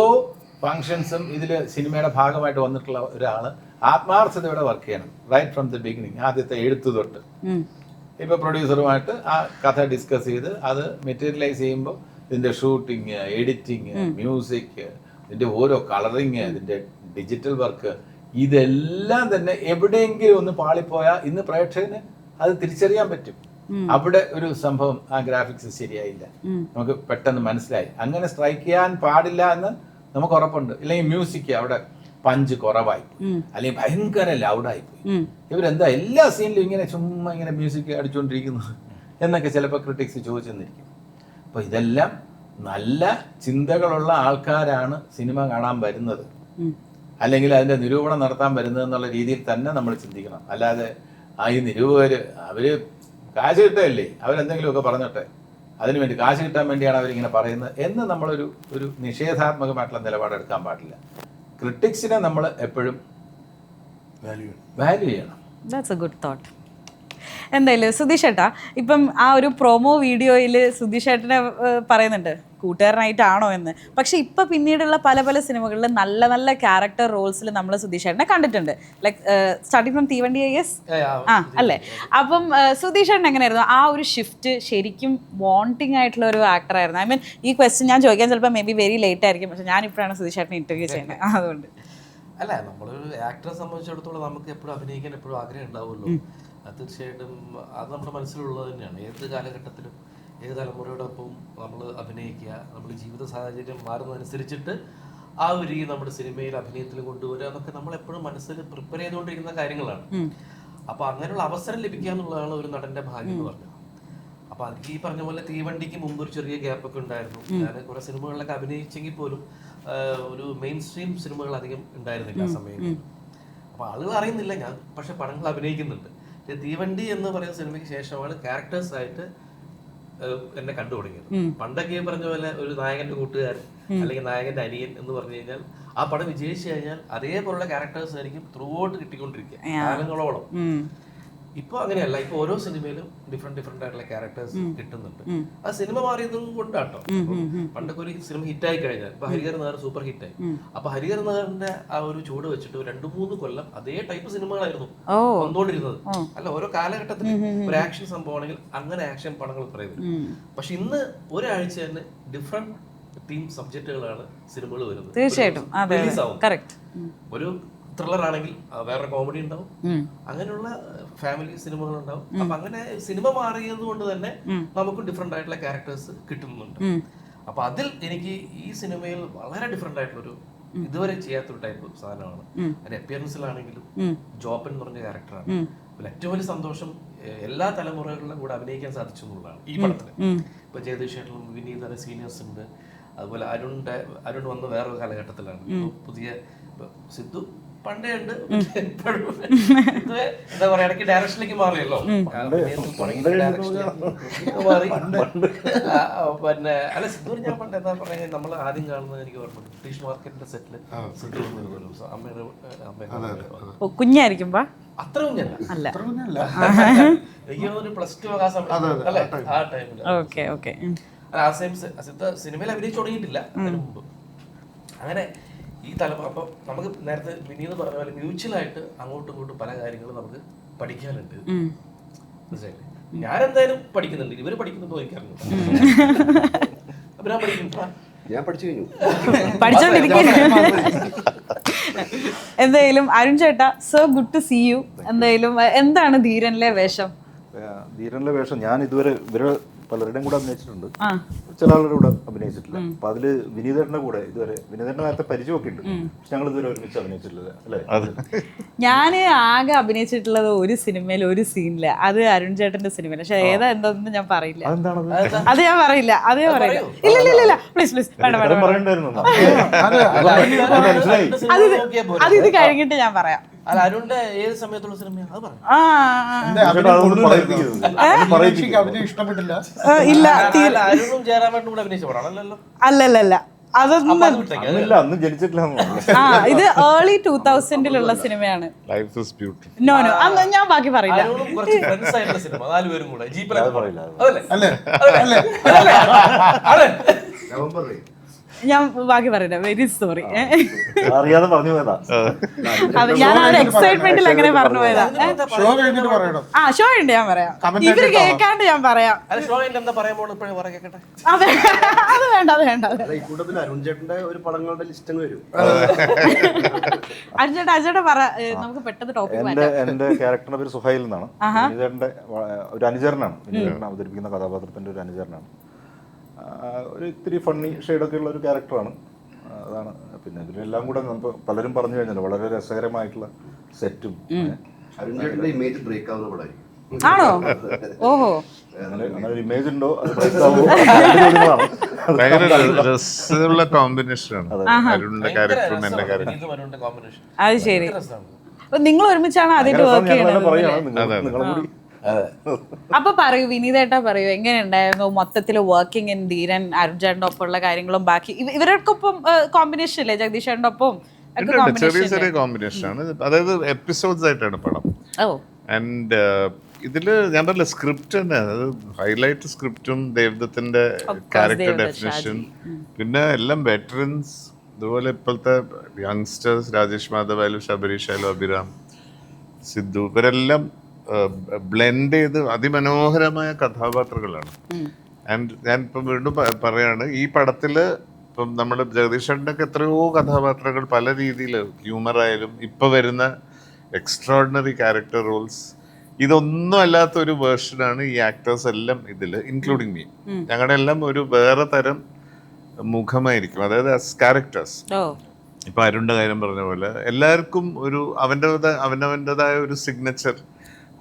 ഫങ്ഷൻസും ഇതിൽ സിനിമയുടെ ഭാഗമായിട്ട് വന്നിട്ടുള്ള ഒരാൾ ആത്മാർത്ഥതയോടെ വർക്ക് ചെയ്യണം. റൈറ്റ് ഫ്രം ദി ബിഗിനിങ് ആദ്യത്തെ എഴുത്ത് തൊട്ട്. ഇപ്പൊ പ്രൊഡ്യൂസറുമായിട്ട് ആ കഥ ഡിസ്കസ് ചെയ്ത് അത് മെറ്റീരിയലൈസ് ചെയ്യുമ്പോൾ ഇതിന്റെ ഷൂട്ടിങ് എഡിറ്റിങ് മ്യൂസിക് ഇതിന്റെ ഓരോ കളറിങ് ഇതിന്റെ ഡിജിറ്റൽ വർക്ക് ഇതെല്ലാം തന്നെ എവിടെയെങ്കിലും ഒന്ന് പാളിപ്പോയാൽ ഇന്ന് പ്രേക്ഷകന് അത് തിരിച്ചറിയാൻ പറ്റും. അവിടെ ഒരു സംഭവം ആ ഗ്രാഫിക്സ് ശരിയായില്ല. നമുക്ക് പെട്ടെന്ന് മനസ്സിലായി. അങ്ങനെ സ്ട്രൈക്ക് ചെയ്യാൻ പാടില്ല എന്ന് നമുക്ക് ഉറപ്പുണ്ട് അല്ലെങ്കിൽ മ്യൂസിക് അവിടെ പഞ്ച് കുറവായി അല്ലെങ്കിൽ ഭയങ്കര ലൗഡായി പോയി. ഇവരെന്താ എല്ലാ സീനിലും ഇങ്ങനെ ചുമ്മാ ഇങ്ങനെ മ്യൂസിക് അടിച്ചുകൊണ്ടിരിക്കുന്നു എന്നൊക്കെ ചിലപ്പോൾ ക്രിട്ടിക്സ് ചോദിച്ചെന്നിരിക്കും. അപ്പോൾ ഇതെല്ലാം നല്ല ചിന്തകളുള്ള ആൾക്കാരാണ് സിനിമ കാണാൻ വരുന്നത്. അല്ലെങ്കിൽ അതിന്റെ നിരൂപണം നടത്താൻ വരുന്നത് എന്നുള്ള രീതിയിൽ തന്നെ നമ്മൾ ചിന്തിക്കണം. അല്ലാതെ ആ ഈ നിരൂപകർ അവർ കാശ് കിട്ടല്ലേ അവരെന്തെങ്കിലുമൊക്കെ പറഞ്ഞോട്ടെ. അതിനുവേണ്ടി കാശ് കിട്ടാൻ വേണ്ടിയാണ് അവരിങ്ങനെ പറയുന്നത് എന്ന് നമ്മളൊരു ഒരു നിഷേധാത്മകമായിട്ടുള്ള നിലപാടെടുക്കാൻ പാടില്ല. ക്രിട്ടിക്സിനെ നമ്മൾ എപ്പോഴും വാല്യൂ വാല്യൂ ചെയ്യണം. ദാറ്റ്സ് എ ഗുഡ് തോട്ട് എന്തായാലും സുധീഷ് ഏട്ടാ ഇപ്പം ആ ഒരു പ്രൊമോ വീഡിയോയിൽ സുധീഷ് ഏട്ടനെ പറയുന്നുണ്ട് കൂട്ടുകാരനായിട്ടാണോ എന്ന്. പക്ഷെ ഇപ്പം പിന്നീടുള്ള പല പല സിനിമകളിൽ നല്ല നല്ല ക്യാരക്ടർ റോൾസിൽ നമ്മൾ സുധീഷ് ഏട്ടനെ കണ്ടിട്ടുണ്ട്. Like starting from Theevandi I S ആ അല്ലേ? അപ്പം സുധീഷ് ഏട്ടൻ എങ്ങനെയായിരുന്നു? ആ ഒരു ഷിഫ്റ്റ് ശരിക്കും വോണ്ടിങ് ആയിട്ടുള്ള ഒരു ആക്ടറായിരുന്നു ഐ മീൻ ഈ ക്വസ്റ്റ്യൻ ഞാൻ ചോദിക്കാൻ ചിലപ്പോൾ മേ ബി വെരി ലേറ്റ് ആയിരിക്കും. പക്ഷെ ഞാൻ ഇപ്പോഴാണ് സുധീഷ് ഏട്ടനെ ഇന്റർവ്യൂ ചെയ്യുന്നത്. (laughs) അതുകൊണ്ട്. അല്ല നമ്മളൊരു ആക്ടറെ സംബന്ധിച്ചിടത്തോളം നമുക്ക് എപ്പോഴും അഭിനയിക്കാൻ എപ്പോഴും ആഗ്രഹം ഉണ്ടാവുമല്ലോ. തീർച്ചയായിട്ടും അത് നമ്മുടെ മനസ്സിലുള്ളത് തന്നെയാണ്. ഏത് കാലഘട്ടത്തിലും ഏത് തലമുറയോടൊപ്പം നമ്മൾ അഭിനയിക്കുക നമ്മുടെ ജീവിത സാഹചര്യം മാറുന്നതനുസരിച്ചിട്ട് ആ ഒരു രീതി നമ്മുടെ സിനിമയിൽ അഭിനയത്തിൽ കൊണ്ടുവരിക എന്നൊക്കെ നമ്മൾ എപ്പോഴും മനസ്സിൽ പ്രിപ്പയർ ചെയ്തുകൊണ്ടിരിക്കുന്ന കാര്യങ്ങളാണ്. അപ്പൊ അങ്ങനെയുള്ള അവസരം ലഭിക്കുക എന്നുള്ളതാണ് ഒരു നടന്റെ ഭാഗ്യം എന്ന് പറഞ്ഞത്. അപ്പൊ അതിൽ ഈ പറഞ്ഞ പോലെ തീവണ്ടിക്ക് മുമ്പ് ഒരു ചെറിയ ഗ്യാപ്പ് ഒക്കെ ഉണ്ടായിരുന്നു. ഞാൻ കുറെ സിനിമകളിലൊക്കെ അഭിനയിച്ചെങ്കിൽ പോലും ഒരു മെയിൻ സ്ട്രീം സിനിമകൾ അധികം ഉണ്ടായിരുന്നില്ല ആ സമയങ്ങളിൽ. അപ്പൊ ആളുകൾ അറിയുന്നില്ല. ഞാൻ പക്ഷെ പടങ്ങൾ അഭിനയിക്കുന്നുണ്ട്. തീവണ്ടി എന്ന് പറയുന്ന സിനിമയ്ക്ക് ശേഷമാണ് ക്യാരക്ടേഴ്സ് ആയിട്ട് എന്നെ കണ്ടു തുടങ്ങിയത്. പണ്ടൊക്കെ ഈ പറഞ്ഞ പോലെ ഒരു നായകന്റെ കൂട്ടുകാരൻ അല്ലെങ്കിൽ നായകന്റെ അനിയൻ എന്ന് പറഞ്ഞു കഴിഞ്ഞാൽ ആ പടം വിജയിച്ചു കഴിഞ്ഞാൽ അതേപോലുള്ള ക്യാരക്ടേഴ്സ് ആയിരിക്കും ത്രൂ ഔട്ട് കിട്ടിക്കൊണ്ടിരിക്കുക കാലങ്ങളോളം. ഇപ്പൊ അങ്ങനെയല്ല ഇപ്പൊ ഓരോ സിനിമയിലും ഡിഫറെന്റ് ഡിഫറെന്റ് ആയിട്ടുള്ള ക്യാരക്ടേഴ്സ് കിട്ടുന്നുണ്ട്. ആ സിനിമ മാറിയതും കൊണ്ടാട്ടോ. പണ്ടൊക്കെ ഒരു സിനിമ ഹിറ്റ് ആയി കഴിഞ്ഞാൽ ഇപ്പൊ ഹരിഹർ നഗർ സൂപ്പർ ഹിറ്റായി അപ്പൊ ഹരിഹർ നഗറിന്റെ ആ ഒരു ചൂട് വെച്ചിട്ട് രണ്ടു മൂന്ന് കൊല്ലം അതേ ടൈപ്പ് സിനിമകളായിരുന്നു വന്നുകൊണ്ടിരുന്നത് അല്ല ഓരോ കാലഘട്ടത്തിൽ ഒരു ആക്ഷൻ സംഭവമാണെങ്കിൽ അങ്ങനെ ആക്ഷൻ പടങ്ങൾ പറയുന്നത് പക്ഷെ ഇന്ന് ഒരാഴ്ച തന്നെ ഡിഫറെന്റ് തീം സബ്ജക്റ്റുകളാണ് സിനിമകൾ വരുന്നത്. തീർച്ചയായിട്ടും. ഒരു ത്രില്ലർ ആണെങ്കിൽ വേറെ കോമഡി ഉണ്ടാവും. അങ്ങനെയുള്ള ഫാമിലി സിനിമകൾ ഉണ്ടാവും അപ്പൊ അങ്ങനെ സിനിമ മാറിയത് കൊണ്ട് തന്നെ നമുക്ക് ഡിഫറെന്റ് ആയിട്ടുള്ള ക്യാരക്ടേഴ്സ് കിട്ടുന്നുണ്ട്. അപ്പൊ അതിൽ എനിക്ക് ഈ സിനിമയിൽ വളരെ ഡിഫറെന്റ് ആയിട്ടുള്ളൊരു ഇതുവരെ ചെയ്യാത്തൊരു ടൈപ്പ് സാധനമാണ്. അതിന്റെ അപ്പിയറൻസിലാണെങ്കിലും ജോപ്പൻ എന്ന് പറഞ്ഞ ക്യാരക്ടറാണ് ഏറ്റവും വലിയ സന്തോഷം എല്ലാ തലമുറകളിലും കൂടെ അഭിനയിക്കാൻ സാധിച്ചു എന്നുള്ളതാണ് ഈ പടത്തിൽ ഇപ്പൊ ജയതീഷ് ചേട്ടനും വിനീത സീനിയേഴ്സ് ഉണ്ട്. അതുപോലെ അരുണിന്റെ അരുൺ വന്ന വേറൊരു കാലഘട്ടത്തിലാണ്. പുതിയ സിദ്ധു പണ്ടേ ഉണ്ട്. ഇപ്പോഴും ഇത് എന്താ പറയാ ഇടയ്ക്ക് ഡയറക്ഷനിലേക്ക് മാറിയല്ലോ. അഭിനയത്തിൽ തുടങ്ങി ഡയറക്ഷനിലേക്ക് മാറി. ആ, ആ, പിന്നെ അല്ല സിദ്ധു ഞാൻ പണ്ട് എന്താ പറയാ നമ്മൾ ആദ്യം കാണുന്നത് എനിക്ക് ഓർമ്മ ബ്രിട്ടീഷ് മാർക്കറ്റിന്റെ സെറ്റിൽ ഒരു അമ്മയുടെ അമ്മയുടെ കുഞ്ഞായിരിക്കുമ്പോ? അത്ര കുഞ്ഞല്ല. അല്ല. അത്ര കുഞ്ഞല്ല. എനിക്ക് തോന്നുന്നു പ്ലസ് ടു ആ സമയത്ത് അല്ലേ? ആ ടൈമിൽ ഓക്കെ ഓക്കെ. അല്ല, ആ സെയിം സിദ്ധ സിനിമയിൽ അഭിനയിച്ചു തുടങ്ങിയിട്ടില്ല. അതിന് മുമ്പ്. അങ്ങനെ ഈ തലമുറ അപ്പം നമുക്ക് നേരത്തെ വിനീത് പറഞ്ഞ പോലെ മ്യൂച്വൽ ആയിട്ട് അങ്ങോട്ടും ഇങ്ങോട്ടും പല കാര്യങ്ങളും നമുക്ക് പഠിക്കാനുണ്ട്. മനസ്സിലായില്ലേ? ഞാൻ എന്തായാലും പഠിക്കുന്നുണ്ട്. ഇവർ പഠിക്കുന്നുണ്ടോ എനിക്കറിഞ്ഞു അപ്പൊ ഞാൻ പഠിക്കുന്നു ഞാൻ പഠിച്ചു കഴിഞ്ഞു. എന്തായാലും അരുൺ ചേട്ടാ so good to see you എന്തായാലും എന്താണ് ധീരനിലെ വേഷം? ധീരനിലെ വേഷം ഞാൻ ഇതുവരെ ഇവരെ പലരുടെയും കൂടെ അഭിനയിച്ചിട്ടുണ്ട്. ആ. ചില ആളുടെ കൂടെ അഭിനയിച്ചിട്ടില്ല. അപ്പൊ അതിൽ വിനീതേട്ടന്റെ കൂടെ ഇതുവരെ വിനീതന്റെ നേരത്തെ പരിചയമൊക്കെ ഉണ്ട് പക്ഷെ ഞങ്ങൾ ഇതുവരെ ഒരുമിച്ച് അഭിനയിച്ചിട്ടില്ല അല്ലേ? ഞാൻ ആകെ അഭിനയിച്ചിട്ടുള്ളത് ഒരു സിനിമയിൽ ഒരു സീനിൽ. അത് അരുൺ ചേട്ടന്റെ സിനിമയിൽ പക്ഷെ ഏതാ എന്താന്ന് ഞാൻ പറയില്ല. അത് ഞാൻ പറയില്ല. അത് ഞാൻ പറയില്ല. ഇല്ല ഇല്ല ഇല്ല, പ്ലീസ് പ്ലീസ് വേണ്ട വേണ്ട അത് ഇത് കഴിഞ്ഞിട്ട് ഞാൻ പറയാം. അല്ല അരുണിന്റെ ഏത് സമയത്തുള്ള സിനിമ അത് പറഞ്ഞു അഭിനയം ഇഷ്ടപ്പെട്ടില്ല. ഇല്ല അരുണും കൂടെ അഭിനയിച്ച പടമാണല്ലോ അല്ലല്ലല്ല. അതൊന്നും ജനിച്ചിട്ടില്ല ആ ഇത് ഏർലി ടൂ തൗസൻഡിലുള്ള സിനിമയാണ്. നോ നോ അന്ന് ഞാൻ ബാക്കി പറയില്ല. നവംബറിൽ ഞാൻ ബാക്കി പറയില്ല വെരി സോറി അറിയാതെ പറഞ്ഞു പോയതാ. ഞാൻ ആ ഒരു എക്സൈറ്റ്മെന്റിൽ അങ്ങനെ പറഞ്ഞു പോയതാ. ഷോ കഴിഞ്ഞിട്ട് പറയണം. ആ ഷോ ഉണ്ട് ഞാൻ പറയാം. ഇവർ കേൾക്കാണ്ട് ഞാൻ പറയാം. അല്ല ഷോ കഴിഞ്ഞിട്ട് എന്താ പറയാൻ പോകുന്നത് ഇപ്പോഴും പറയാൻ കേട്ടെ അത് അത് വേണ്ട അത് വേണ്ട അത് കൂട്ടത്തിൽ അരുൺ ചേട്ടന്റെ ഒരു പടങ്ങളുടെ ലിസ്റ്റ് വരും. അജേട്ടാ പറ. നമുക്ക് പെട്ടെന്ന് ടോപ്പിക് എന്റെ എന്റെ ക്യാരക്ടറിന്റെ പേര് സുഹൈൽ എന്നാണ്. അനുചേട്ടന്റെ ഒരു അനുചരനാണ് അവതരിപ്പിക്കുന്ന കഥാപാത്രത്തിന്റെ ഒരു അനുചരനാണ്. ഒരു ഇത്തിരി ഫണ്ണി ഷെയ്ഡൊക്കെ ഉള്ള ഒരു ക്യാരക്ടറാണ് അതാണ്. പിന്നെ ഇതിലെല്ലാം കൂടെ നമുക്ക് പലരും പറഞ്ഞു കഴിഞ്ഞല്ലോ വളരെ രസകരമായിട്ടുള്ള സെറ്റും ഇമേജ് ബ്രേക്ക് ആവുന്ന പടമായിരിക്കും ആണോ? ഓഹോ. ഇമേജ് ഉണ്ടോ. ഭയങ്കര രസമുള്ള കോമ്പിനേഷനാണ് അരുണിന്റെ ക്യാരക്ടറും എന്റെ ക്യാരക്ടറും കോമ്പിനേഷൻ അത് ശരി. നിങ്ങൾ ഒരുമിച്ചാണ് അതിന്റെ വർക്ക് ചെയ്യണത്? അപ്പൊ പറയൂ വിനീതേട്ടാ പറയൂ എങ്ങനെയുണ്ടായിരുന്നു മൊത്തത്തിൽ വർക്കിംഗ് ഇൻ ധീരൻ അർജുന്റെ ഒപ്പമുള്ള കാര്യങ്ങളും ബാക്കി ഇവരൊക്കെ ഇവരൊക്കൊപ്പം കോമ്പിനേഷൻ അല്ലേ ജഗദീഷേട്ടന്റെ ഒപ്പം. ചെറിയ ചെറിയ കോമ്പിനേഷൻ ആണ്. അതായത് എപ്പിസോഡ്സ് ആയിട്ടാണ് പടം. ആൻഡ് ഇതിൽ ഞാൻ പറഞ്ഞ സ്ക്രിപ്റ്റ് തന്നെ. അതായത് ഹൈലൈറ്റ് സ്ക്രിപ്റ്റും ദേവദത്തിന്റെ ക്യാരക്ടർ ഡെഫിനേഷൻ പിന്നെ എല്ലാം വെറ്ററൻസ് അതുപോലെ ഇപ്പോഴത്തെ യങ്സ്റ്റേഴ്സ് രാജേഷ് മാധവായാലും ശബരീഷ് ആയാലും അഭിരാം സിദ്ധു ഇവരെല്ലാം ബ്ലെൻഡ് ചെയ്ത് അതിമനോഹരമായ കഥാപാത്രങ്ങളാണ്. ആൻഡ് ഞാൻ ഇപ്പം വീണ്ടും പറയാണ് ഈ പടത്തിൽ ഇപ്പം നമ്മുടെ ജഗദീഷേട്ടന്റെ ഒക്കെ എത്രയോ കഥാപാത്രങ്ങൾ പല രീതിയിൽ ഹ്യൂമർ ആയാലും ഇപ്പൊ വരുന്ന എക്സ്ട്രോഡിനറി ക്യാരക്ടർ റോൾസ് ഇതൊന്നും അല്ലാത്ത ഒരു വേർഷനാണ് ഈ ആക്ടേഴ്സ് എല്ലാം ഇതിൽ ഇൻക്ലൂഡിങ് മീ. ഞങ്ങളുടെ എല്ലാം ഒരു വേറെ തരം മുഖമായിരിക്കും അതായത് ക്യാരക്ടേഴ്സ് ഇപ്പൊ അരുണിന്റെ കാര്യം പറഞ്ഞ പോലെ എല്ലാവർക്കും ഒരു അവന്റെ അവനവന്റെതായ ഒരു സിഗ്നച്ചർ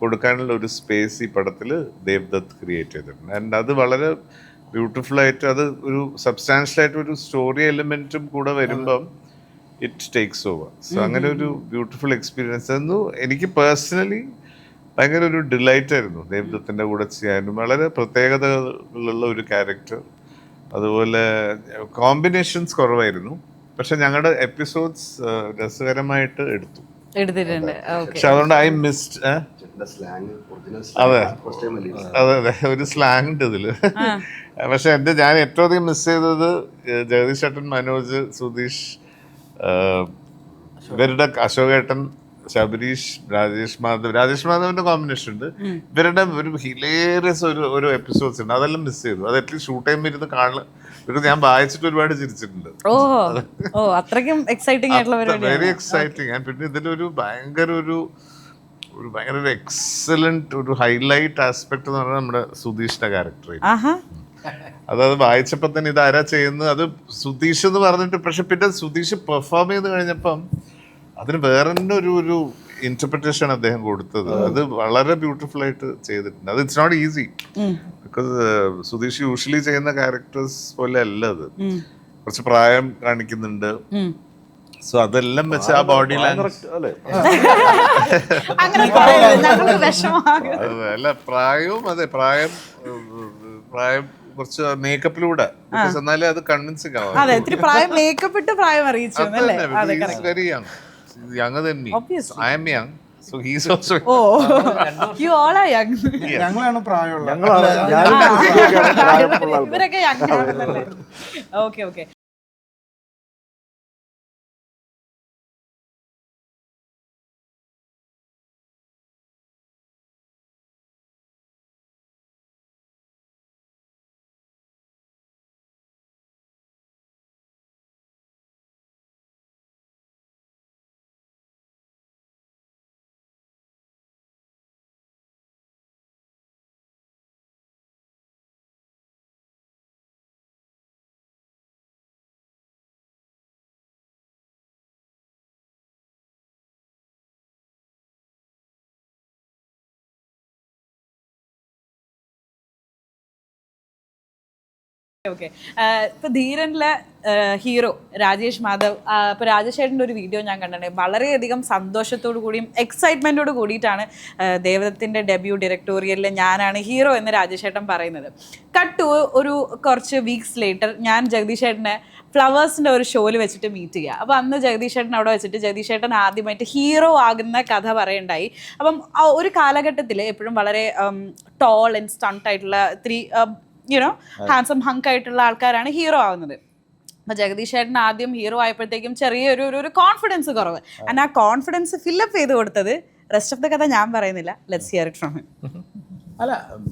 കൊടുക്കാനുള്ള ഒരു സ്പേസ് ഈ പടത്തിൽ ദേവ്ദത്ത് ക്രിയേറ്റ് ചെയ്തിട്ടുണ്ട്. ആൻഡ് അത് വളരെ ബ്യൂട്ടിഫുൾ ആയിട്ട് അത് ഒരു സബ്സ്റ്റാൻഷ്യൽ ആയിട്ട് ഒരു സ്റ്റോറി എലിമെന്റും കൂടെ വരുമ്പം ഇറ്റ് ടേക്സ് ഓവർ സോ അങ്ങനെ ഒരു ബ്യൂട്ടിഫുൾ എക്സ്പീരിയൻസ് ആയിരുന്നു. എനിക്ക് പേഴ്സണലി ഭയങ്കര ഒരു ഡിലൈറ്റ് ആയിരുന്നു ദേവദത്തിന്റെ കൂടെ ചെയ്യാനും. വളരെ പ്രത്യേകതകളുള്ള ഒരു ക്യാരക്ടർ അതുപോലെ കോമ്പിനേഷൻസ് കുറവായിരുന്നു. പക്ഷെ ഞങ്ങളുടെ എപ്പിസോഡ്സ് രസകരമായിട്ട് എടുത്തു. എടുത്തിട്ടുണ്ട്. പക്ഷെ അതുകൊണ്ട് ഐ മിസ്ഡ് അതെ. ഫസ്റ്റ് ടൈം അല്ലേ? അതെ അതെ. ഒരു സ്ലാങ് ഉണ്ട് ഇതിൽ. പക്ഷെ എന്റെ ഞാൻ ഏറ്റവും അധികം മിസ് ചെയ്തത് ജഗദീഷ് ഏട്ടൻ മനോജ് സുധീഷ് ഇവരുടെ അശോകേട്ടൻ ശബരീഷ് രാജേഷ് മാധവ്. രാജേഷ് മാധവന്റെ കോമ്പിനേഷൻ ഉണ്ട്. ഇവരുടെ ഒരു ഹിലേറിയസ് ഒരു ഒരു എപ്പിസോഡ്സ് ഉണ്ട്. അതെല്ലാം മിസ് ചെയ്തു. അത് അറ്റ്ലീസ്റ്റ് ഷൂട്ട് ടൈം ഇരുന്ന് കാണാൻ ഞാൻ വായിച്ചിട്ട് ഒരുപാട് ചിരിച്ചിട്ടുണ്ട്. ഓ ഓ അത്രയ്ക്കും എക്സൈറ്റിംഗ് ആയിട്ടുള്ള വെരി എക്സൈറ്റിംഗ് ആൻഡ് പിന്നെ ഇതിലൊരു ഭയങ്കര ഒരു ഒരു ഭയങ്കര ഒരു എക്സലന്റ് ഒരു ഹൈലൈറ്റ് ആസ്പെക്ട് എന്ന് പറഞ്ഞാൽ നമ്മുടെ സുധീഷിന്റെ ക്യാരക്ടർ അതായത് അതത് വായിച്ചപ്പോ തന്നെ ഇത് ആരാ ചെയ്യുന്നത്? അത് സുധീഷ് എന്ന് പറഞ്ഞിട്ട് പക്ഷെ പിന്നെ സുധീഷ് പെർഫോം ചെയ്ത് കഴിഞ്ഞപ്പം അതിന് വേറെ തന്നെ ഒരു ഒരു ഇന്റർപ്രിട്ടേഷൻ അദ്ദേഹം കൊടുത്തത്. അത് വളരെ ബ്യൂട്ടിഫുൾ ആയിട്ട് ചെയ്തിട്ടുണ്ട്. അത് it's not easy because Sudheesh usually ചെയ്യുന്ന ക്യാരക്ടേഴ്സ് പോലെ അല്ല അത്. കുറച്ച് പ്രായം കാണിക്കുന്നുണ്ട്. സോ അതെല്ലാം വെച്ച് ആ ബോഡി അല്ലേ? (laughs) പ്രായവും അതെ പ്രായം പ്രായം കുറച്ച് മേക്കപ്പിലൂടെ എന്നാലേ അത് കൺവിൻസിങ് ആവാം. അതെ ഇത്തിരി പ്രായം മേക്കപ്പ് ഇട്ട് പ്രായം അറിയിച്ചു അല്ലേ? അതെ very young young than me Obviously. I am young he's also oh you all are young. ഞങ്ങളാണ് പ്രായമുള്ള ഞങ്ങളാണ് ഞാനും കുട്ടിയൊക്കെയാണ് പ്രായമുള്ള (laughs) ഇവരൊക്കെ യങ് ഓക്കെ ഓക്കെ ഓക്കെ. ഇപ്പൊ ധീരനിലെ ഹീറോ രാജേഷ് മാധവ് ഇപ്പൊ രാജേഷ് ഏട്ടന്റെ ഒരു വീഡിയോ ഞാൻ കണ്ടിട്ടുണ്ട്. വളരെയധികം സന്തോഷത്തോടു കൂടിയും എക്സൈറ്റ്മെന്റോട് കൂടിയിട്ടാണ് ദേവദത്തിന്റെ ഡെബ്യൂ ഡയറക്ടോറിയലിൽ ഞാനാണ് ഹീറോ എന്ന് രാജേഷ് ചേട്ടൻ പറയുന്നത് കട്ട് ഒരു കുറച്ച് വീക്സ് ലേറ്റർ ഞാൻ ജഗദീഷ് ചേട്ടനെ ഫ്ലവേഴ്സിന്റെ ഒരു ഷോയിൽ വെച്ചിട്ട് മീറ്റ് ചെയ്യുക അപ്പോൾ അന്ന് ജഗദീഷ് ചേട്ടൻ അവിടെ വെച്ചിട്ട് ജഗദീഷ് ചേട്ടൻ ആദ്യമായിട്ട് ഹീറോ ആകുന്ന കഥ പറയണ്ടായി. അപ്പം ഒരു കാലഘട്ടത്തിൽ എപ്പോഴും വളരെ ടോൾ ആൻഡ് സ്റ്റണ്ട് ആയിട്ടുള്ള ഇത്തിരി യുനോ ഹാൻസം ഹങ്ക് ആയിട്ടുള്ള ആൾക്കാരാണ് ഹീറോ ആവുന്നത്. അപ്പൊ ജഗദീഷ് ചേട്ടൻ ആദ്യം ഹീറോ ആയപ്പോഴത്തേക്കും ചെറിയൊരു ഒരു ഒരു കോൺഫിഡൻസ് കുറവ്. ആൻഡ് ആ കോൺഫിഡൻസ് ഫില്ലപ്പ് ചെയ്ത് കൊടുത്തത് റെസ്റ്റ് ഓഫ് ദ കഥ ഞാൻ പറയുന്നില്ല. ലെറ്റ്സ് ഹിയർ ഇറ്റ് ഫ്രം അല്ല